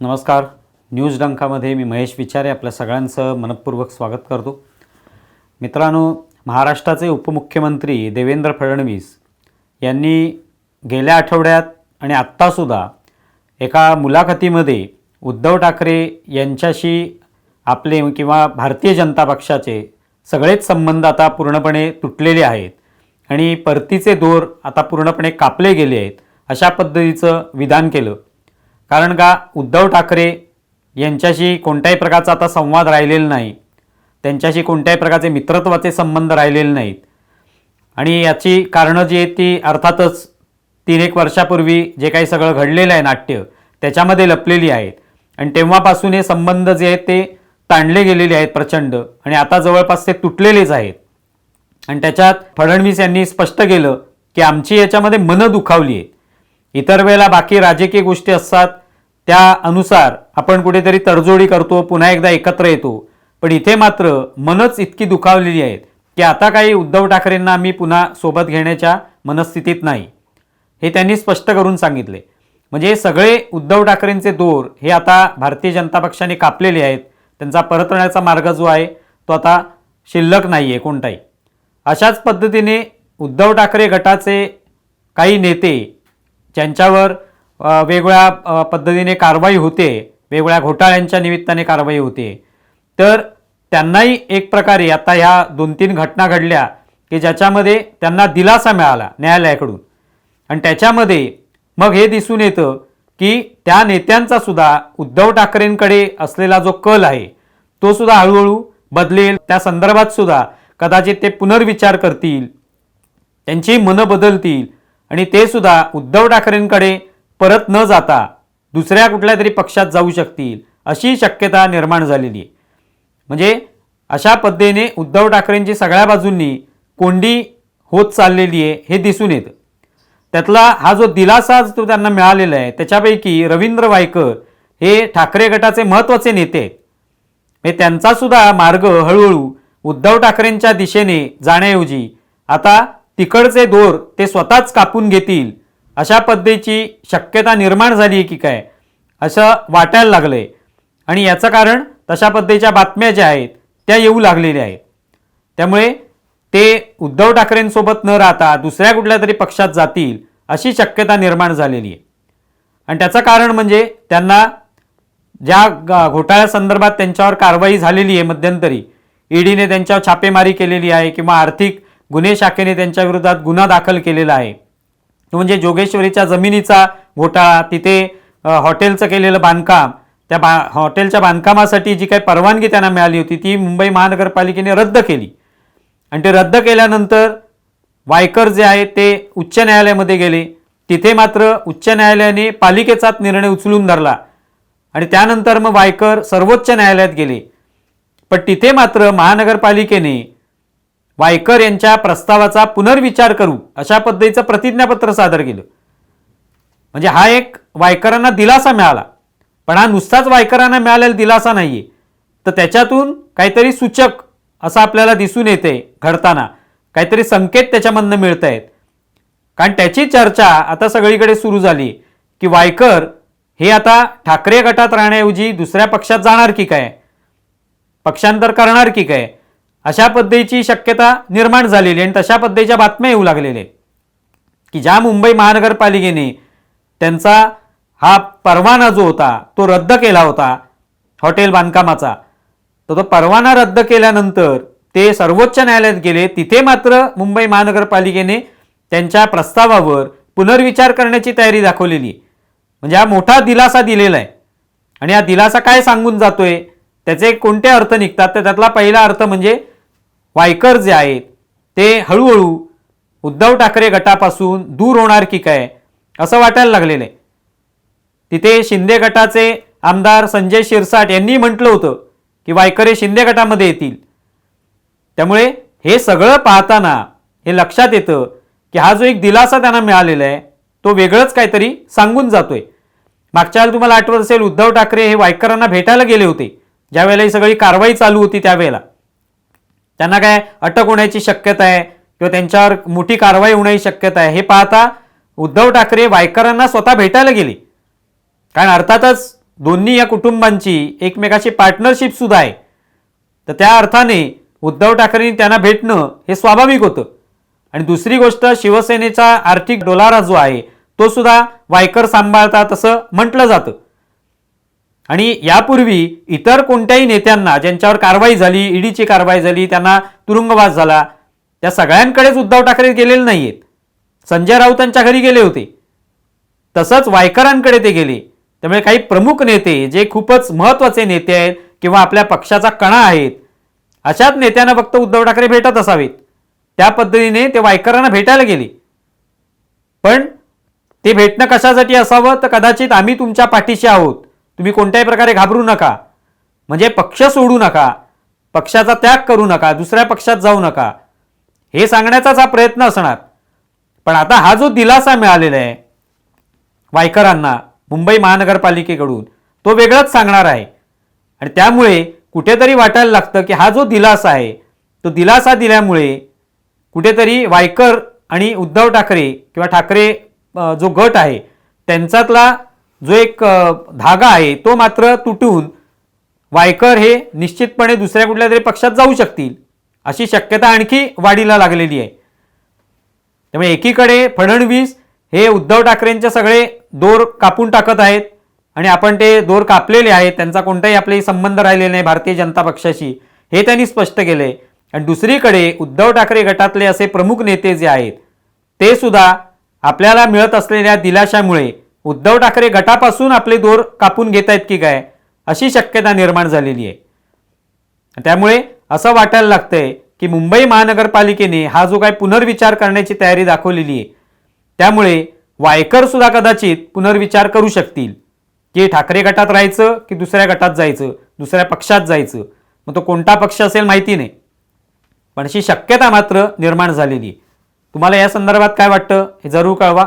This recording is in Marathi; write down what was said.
नमस्कार. न्यूज डंकामध्ये मी महेश विचारे आपल्या सगळ्यांचं मनपूर्वक स्वागत करतो. मित्रांनो महाराष्ट्राचे उपमुख्यमंत्री देवेंद्र फडणवीस यांनी गेल्या आठवड्यात आणि आत्तासुद्धा एका मुलाखतीमध्ये उद्धव ठाकरे यांच्याशी आपले किंवा भारतीय जनता पक्षाचे सगळेच संबंध आता पूर्णपणे तुटलेले आहेत आणि परतीचे दोर आता पूर्णपणे कापले गेले आहेत अशा पद्धतीचं विधान केलं. कारण का उद्धव ठाकरे यांच्याशी कोणत्याही प्रकारचा आता संवाद राहिलेला नाही. त्यांच्याशी कोणत्याही प्रकारचे मित्रत्वाचे संबंध राहिलेले नाहीत. आणि याची कारणं जी आहेत ती अर्थातच तीन एक वर्षापूर्वी जे काही सगळं घडलेलं आहे नाट्य त्याच्यामध्ये लपलेली आहेत. आणि तेव्हापासून हे संबंध जे आहेत ते ताणले गेलेले आहेत प्रचंड. आणि आता जवळपास ते तुटलेलेच आहेत. आणि त्याच्यात फडणवीस यांनी स्पष्ट केलं की आमची याच्यामध्ये मनं दुखावली आहेत. इतर वेळेला बाकी राजकीय गोष्टी असतात त्या अनुसार आपण कुठेतरी तडजोडी करतो पुन्हा एकदा एकत्र येतो. पण इथे मात्र मनच इतकी दुखावलेली आहेत की आता काही उद्धव ठाकरेंना आम्ही पुन्हा सोबत घेण्याच्या मनस्थितीत नाही. हे त्यांनी स्पष्ट करून सांगितले. म्हणजे सगळे उद्धव ठाकरेंचे दोर हे आता भारतीय जनता पक्षाने कापलेले आहेत. त्यांचा परतण्याचा मार्ग जो आहे तो आता शिल्लक नाही आहे कोणताही. अशाच पद्धतीने उद्धव ठाकरे गटाचे काही नेते ज्यांच्यावर अ, वेगवेगळ्या पद्धतीने कारवाई होते. वेगवेगळ्या घोटाळ्यांच्या निमित्ताने कारवाई होते. तर त्यांनाही एक प्रकारे आता ह्या दोन तीन घटना घडल्या की ज्याच्यामध्ये त्यांना दिलासा मिळाला न्यायालयाकडून. आणि त्याच्यामध्ये मग हे दिसून येतं की त्या नेत्यांचा सुद्धा उद्धव ठाकरेंकडे असलेला जो कल आहे तो सुद्धा हळूहळू बदलेल. त्या संदर्भात सुद्धा कदाचित ते पुनर्विचार करतील त्यांची मनं बदलतील आणि ते सुद्धा उद्धव ठाकरेंकडे परत न जाता दुसऱ्या कुठल्या तरी पक्षात जाऊ शकतील अशी शक्यता निर्माण झालेली आहे. म्हणजे अशा पद्धतीने उद्धव ठाकरेंची सगळ्या बाजूंनी कोंडी होत चाललेली आहे हे दिसून येतं. त्यातला हा जो दिलासा जो त्यांना मिळालेला आहे त्याच्यापैकी रवींद्र वायकर हे ठाकरे गटाचे महत्त्वाचे नेते आहेत. म्हणजे मार्ग हळूहळू उद्धव ठाकरेंच्या दिशेने जाण्याऐवजी आता तिकडचे दोर ते स्वतःच कापून घेतील अशा पद्धतीची शक्यता निर्माण झाली आहे की काय असं वाटायला लागलं आहे आणि याचं कारण तशा पद्धतीच्या बातम्या ज्या आहेत त्या येऊ लागलेल्या आहेत. त्यामुळे ते उद्धव ठाकरेंसोबत न राहता दुसऱ्या कुठल्या तरी पक्षात जातील अशी शक्यता निर्माण झालेली आहे. आणि त्याचं कारण म्हणजे त्यांना ज्या ग- घोटाळ्यासंदर्भात त्यांच्यावर कारवाई झालेली आहे मध्यंतरी ईडीने त्यांच्यावर छापेमारी केलेली आहे किंवा आर्थिक गुन्हे शाखेने त्यांच्या विरोधात गुन्हा दाखल केलेला आहे. म्हणजे जोगेश्वरीच्या जमिनीचा घोटाळा तिथे हॉटेलचं केलेलं बांधकाम त्या बा हॉटेलच्या बांधकामासाठी जी काही परवानगी त्यांना मिळाली होती ती मुंबई महानगरपालिकेने रद्द केली. आणि ते रद्द केल्यानंतर वायकर जे आहेत ते उच्च न्यायालयामध्ये गेले. तिथे मात्र उच्च न्यायालयाने पालिकेचाच निर्णय उचलून धरला. आणि त्यानंतर मग वायकर सर्वोच्च न्यायालयात गेले. पण तिथे मात्र महानगरपालिकेने वायकर यांच्या प्रस्तावाचा पुनर्विचार करू अशा पद्धतीचं प्रतिज्ञापत्र सादर केलं. म्हणजे हा एक वायकरांना दिलासा मिळाला. पण हा नुसताच वायकरांना मिळालेला दिलासा नाहीये. तर त्याच्यातून काहीतरी सूचक असं आपल्याला दिसून येते घडताना. काहीतरी संकेत त्याच्यामधनं मिळत आहेत कारण त्याची चर्चा आता सगळीकडे सुरू झाली की वायकर हे आता ठाकरे गटात राहण्याऐवजी दुसऱ्या पक्षात जाणार की काय? पक्षांतर करणार की काय? अशा पद्धतीची शक्यता निर्माण झालेली आणि तशा पद्धतीच्या बातम्या येऊ लागलेल्या की ज्या मुंबई महानगरपालिकेने त्यांचा हा परवाना जो होता तो रद्द केला होता हॉटेल बांधकामाचा तर तो परवाना रद्द केल्यानंतर ते सर्वोच्च न्यायालयात गेले. तिथे मात्र मुंबई महानगरपालिकेने त्यांच्या प्रस्तावावर पुनर्विचार करण्याची तयारी दाखवलेली म्हणजे हा मोठा दिलासा दिलेला आहे. आणि हा दिलासा काय सांगून जातोय त्याचे कोणते अर्थ निघतात तर त्यातला पहिला अर्थ म्हणजे वायकर जे आहेत ते हळूहळू उद्धव ठाकरे गटापासून दूर होणार की काय असं वाटायला लागलेलं आहे. तिथे शिंदे गटाचे आमदार संजय शिरसाट यांनी म्हटलं होतं की वायकर हे शिंदे गटामध्ये येतील. त्यामुळे हे सगळं पाहताना हे लक्षात येतं की हा जो एक दिलासा त्यांना मिळालेला आहे तो वेगळंच काहीतरी सांगून जातोय. मागच्या वेळेला तुम्हाला आठवत असेल उद्धव ठाकरे हे वायकरांना भेटायला गेले होते. ज्यावेळेला ही सगळी कारवाई चालू होती त्यावेळेला. त्यांना काय अटक होण्याची शक्यता आहे किंवा त्यांच्यावर मोठी कारवाई होण्याची शक्यता आहे? हे पाहता उद्धव ठाकरे वायकरांना स्वतः भेटायला गेले. कारण अर्थातच दोन्ही या कुटुंबांची एकमेकाची पार्टनरशिप सुद्धा आहे. तर त्या अर्थाने उद्धव ठाकरेंनी त्यांना भेटणं हे स्वाभाविक होतं. आणि दुसरी गोष्ट शिवसेनेचा आर्थिक डोलारा जो आहे तो सुद्धा वायकर सांभाळता तसं म्हटलं जातं. आणि यापूर्वी इतर कोणत्याही नेत्यांना ज्यांच्यावर कारवाई झाली ईडीची कारवाई झाली त्यांना तुरुंगवास झाला त्या सगळ्यांकडेच उद्धव ठाकरे गेलेले नाहीयेत. संजय राऊतांच्या घरी गेले होते. तसंच वायकरांकडे ते गेले. त्यामुळे काही प्रमुख नेते जे खूपच महत्त्वाचे नेते आहेत किंवा आपल्या पक्षाचा कणा आहेत अशाच नेत्यांना फक्त उद्धव ठाकरे भेटत असावेत. त्या पद्धतीने ते वायकरांना भेटायला गेले. पण ते भेटणं कशासाठी असावं? तर कदाचित आम्ही तुमच्या पाठीशी आहोत. तुम्ही कोणत्याही प्रकारे घाबरू नका. म्हणजे पक्ष सोडू नका. पक्षाचा त्याग करू नका. दुसऱ्या पक्षात जाऊ नका. हे सांगण्याचाच हा प्रयत्न असणार. पण आता हा जो दिलासा मिळालेला आहे वायकरांना मुंबई महानगरपालिकेकडून तो वेगळंच सांगणार आहे. आणि त्यामुळे कुठेतरी वाटायला लागतं की हा जो दिलासा आहे तो दिलासा दिल्यामुळे कुठेतरी वायकर आणि उद्धव ठाकरे किंवा ठाकरे जो गट आहे त्यांच्यातला जो एक धागा आहे तो मात्र तुटून वायकर हे निश्चितपणे दुसऱ्या कुठल्या तरी पक्षात जाऊ शकतील अशी शक्यता आणखी वाढीला लागलेली आहे. त्यामुळे एकीकडे फडणवीस हे उद्धव ठाकरेंचे सगळे दोर कापून टाकत आहेत आणि आपण ते दोर कापलेले आहेत त्यांचा कोणताही आपले संबंध राहिले नाही भारतीय जनता पक्षाशी हे त्यांनी स्पष्ट केले. आणि दुसरीकडे उद्धव ठाकरे गटातले असे प्रमुख नेते जे आहेत ते सुद्धा आपल्याला मिळत असलेल्या दिलाशामुळे उद्धव ठाकरे गटापासून आपले दोर कापून घेत आहेत की काय? अशी शक्यता निर्माण झालेली आहे. त्यामुळे असं वाटायला लागतंय की मुंबई महानगरपालिकेने हा जो काय पुनर्विचार करण्याची तयारी दाखवलेली आहे त्यामुळे वायकर सुद्धा कदाचित पुनर्विचार करू शकतील. की ठाकरे गटात राहायचं की दुसऱ्या गटात जायचं दुसऱ्या पक्षात जायचं? मग तो कोणता पक्ष असेल माहिती नाही. पण अशी शक्यता मात्र निर्माण झालेली आहे. तुम्हाला या संदर्भात काय वाटतं हे जरूर कळवा.